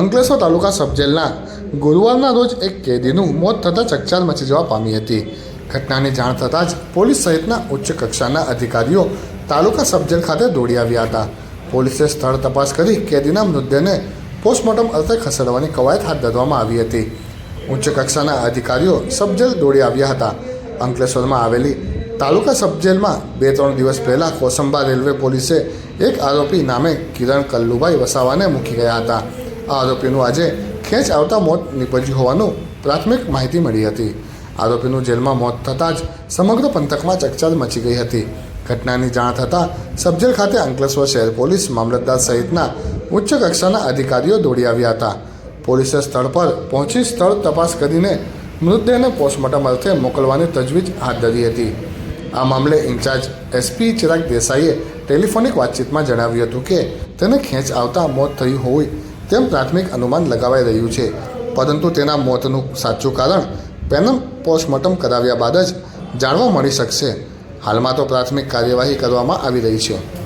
અંકલેશ્વર તાલુકા સબજેલના ગુરુવારના રોજ એક કેદીનું મોત થતાં ચકચાર મચી જવા પામી હતી. ઘટનાની જાણ થતાં જ પોલીસ સહિતના ઉચ્ચ કક્ષાના અધિકારીઓ તાલુકા સબજેલ ખાતે દોડી આવ્યા હતા. પોલીસે સ્થળ તપાસ કરી કેદીના મૃતદેહને પોસ્ટમોર્ટમ અર્થે ખસેડવાની કવાયત હાથ ધરવામાં આવી હતી. ઉચ્ચ કક્ષાના અધિકારીઓ સબજેલ દોડી આવ્યા હતા. અંકલેશ્વરમાં આવેલી તાલુકા સબજેલમાં બે ત્રણ દિવસ પહેલાં કોસંબા રેલવે પોલીસે એક આરોપી નામે કિરણ કલ્લુભાઈ વસાવાને મૂકી ગયા હતા. આ આરોપીનું આજે ખેંચ આવતા મોત નીપજ્યું હોવાનું પ્રાથમિક માહિતી મળી હતી. આરોપીનું જેલમાં મોત થતાં જ સમગ્ર પંથકમાં ચકચાર મચી ગઈ હતી. ઘટનાની જાણ થતાં સબજેલ ખાતે અંકલેશ્વર શહેર પોલીસ મામલતદાર સહિતના ઉચ્ચ કક્ષાના અધિકારીઓ દોડી આવ્યા હતા. પોલીસે સ્થળ પર પહોંચી સ્થળ તપાસ કરીને મૃતદેહને પોસ્ટમોર્ટમ અર્થે મોકલવાની તજવીજ હાથ ધરી હતી. આ મામલે ઇન્ચાર્જ એસપી ચિરાગ દેસાઈએ ટેલિફોનિક વાતચીતમાં જણાવ્યું હતું કે તેને ખેંચ આવતા મોત થયું હોય તેમ પ્રાથમિક અનુમાન લગાવાઈ રહ્યું છે. પરંતુ તેના મોતનું સાચું કારણ પેનમ પોસ્ટમોર્ટમ કરાવ્યા બાદ જ જાણવા મળી શકશે. હાલમાં તો પ્રાથમિક કાર્યવાહી કરવામાં આવી રહી છે.